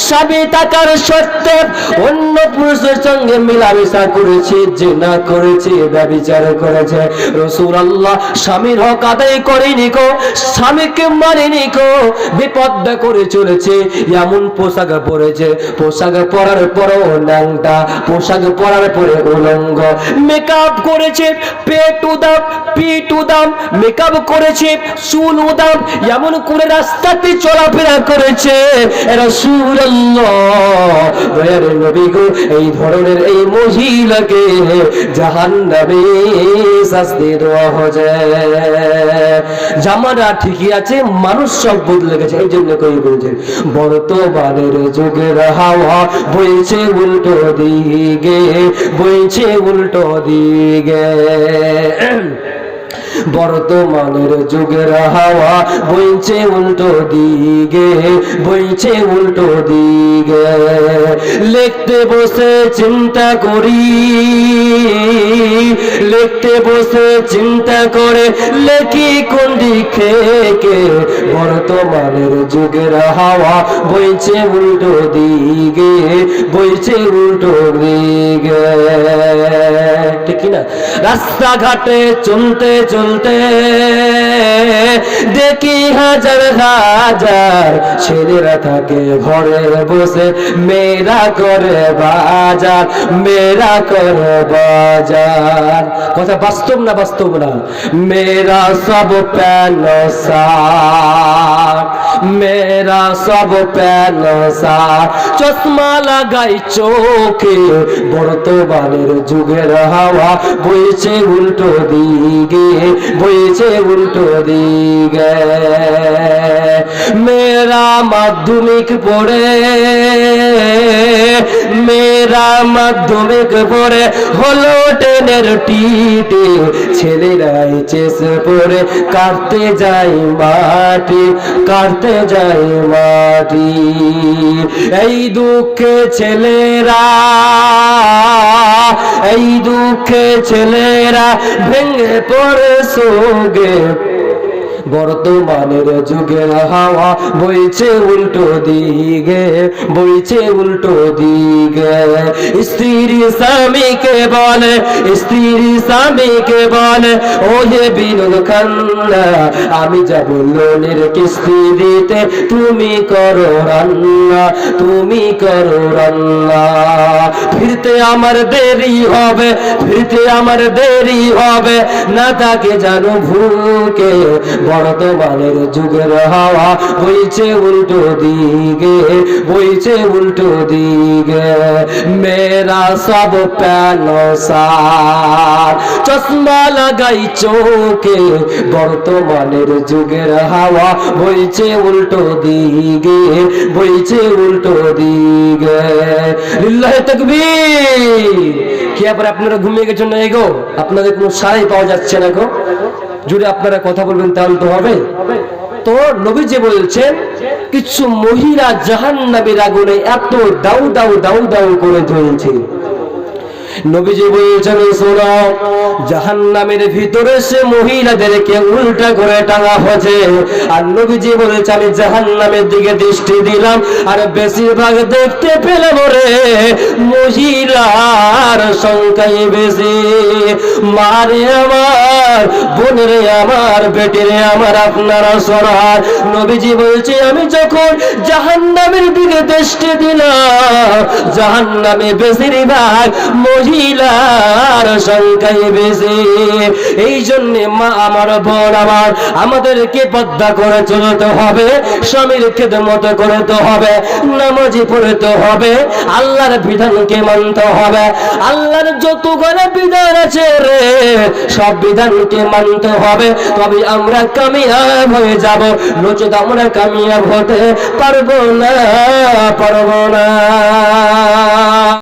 স্বামী থাকার সত্ত্বে অন্য পুরুষের সঙ্গে করেছে করেছে করেছে। রসুল আল্লাহ স্বামীর হক আদায় করেনি কো স্বামীকে মারেনি কো করে চলেছে, এমন পোশাক পরেছে, পোশাক পরার পোশাক পরার পরে মেকআপ করেছে, পেট উদাম, পিঠ উদাম, মেকআপ করেছে, চুল উদাম, এমন করে রাস্তাতে চলাফেরা করেছে। এই ধরনের এই মহিলাকে জাহান্নামে শাস্তি দেওয়া হবে জামানা ঠিকই আছে, মানুষ সব বদলে গেছে, এই জন্য কই বলছে, বর্তমানের যুগের হাওয়া বইছে উল্টো দিকে, বইছে উল্টো দিকে। বর্তমানের যুগের হাওয়া বইছে উল্টো দিকে, বইছে উল্টো দিকে। লিখতে বসে চিন্তা করি, লিখতে বসে চিন্তা করে লেখি কোন দিকে বর্তমানের যুগের হাওয়া বইছে উল্টো দিকে, বইছে উল্টো দিকে। ঠিক না রাস্তাঘাটে চলতে চলতে দেখি হাজার হাজার ছেলেরা থাকে ঘরে বসে। মেয়েরা করে বাজার, মেয়েরা করে বাজার। কথা বাস্তব না বাস্তব না? মেয়েরা সব প্যানসার মেয়েরা সব প্যানসার চশমা লাগাই চোখে বর্তমানের যুগের হাওয়া বইছে উল্টো দিকে বইছে উল্টো দিকে মেরা মাধ্যমিক পড়ে মেয়েরা মাধ্যমিক পড়ে, হলো টেনের টিটে ছেলেরা চেস পড়ে কাটতে যাই মাটি কাটতে যাই মাটি। এই দুঃখে ছেলেরা, এই দুঃখে ছেলেরা ভেঙে পড়ে সোগে। বর্তমানের যুগের হাওয়া বইছে উল্টো দিকে, বইছে উল্টো দিকে। স্ত্রী স্বামীকে বলে স্ত্রী স্বামীকে বলে ও হে বিনোদ খান্না আমি যাব লোনের কিস্তি দিতে, তুমি করো রান্না, তুমি করো রান্না। ফিরতে আমার দেরি হবে, ফিরতে আমার দেরি হবে, না তাকে জানো ভুলকে বর্তমানের যুগের হাওয়া বইছে উল্টো দিকে, বইছে উল্টো দিকে। মেরা সব প্যানসার, চশমা লাগাই চোখে। বর্তমানের যুগের হাওয়া বইছে উল্টো দিকে, বইছে উল্টো দিকে। লিল্লাহে তাকবীর। কি আপনারা ঘুমিয়ে গেছেন না এগো? আপনাদের কোনো সারাই পাওয়া যাচ্ছে না গো? যদি আপনারা কথা বলবেন, তাহলে তো হবে। তো নবী যে বলছেন, কিছু মহিলা জাহান নামের আগুনে এত দাউ দাউ দাউ দাউ করে জ্বলছে। নবীজি বলছেন, শোনো জাহান নামের ভিতরে সে মহিলাদেরকে উল্টা করে টাঙা হয়েছে। আর নবীজি বলেছে আমি জাহান নামের দিকে দৃষ্টি দিলাম, আর বেশিরভাগ দেখতে পেলাম রে মহিলার সংখ্যাই বেশি। মারে আমার, বোনেরে আমার, বেটিরে আমার, আপনারা সরার। নবীজি বলছে, আমি যখন জাহান নামের দিকে দৃষ্টি দিলাম জাহান নামে বেশিরভাগ মহিলার সংখ্যাই বেশি। এই জন্য মা আমার বোন আমার, আমাদেরকে পদ্মা করে চলতে হবে, স্বামীর খেদমত করতে হবে, নামাজি পড়তে হবে, আল্লাহর বিধানকে মানতে হবে। আল্লাহর যত করে বিধান আছে রে, সব বিধানকে মানতে হবে। তবে আমরা কামিয়াব হয়ে যাব, নচেত আমরা কামিয়াব হতে পারব না পারব না।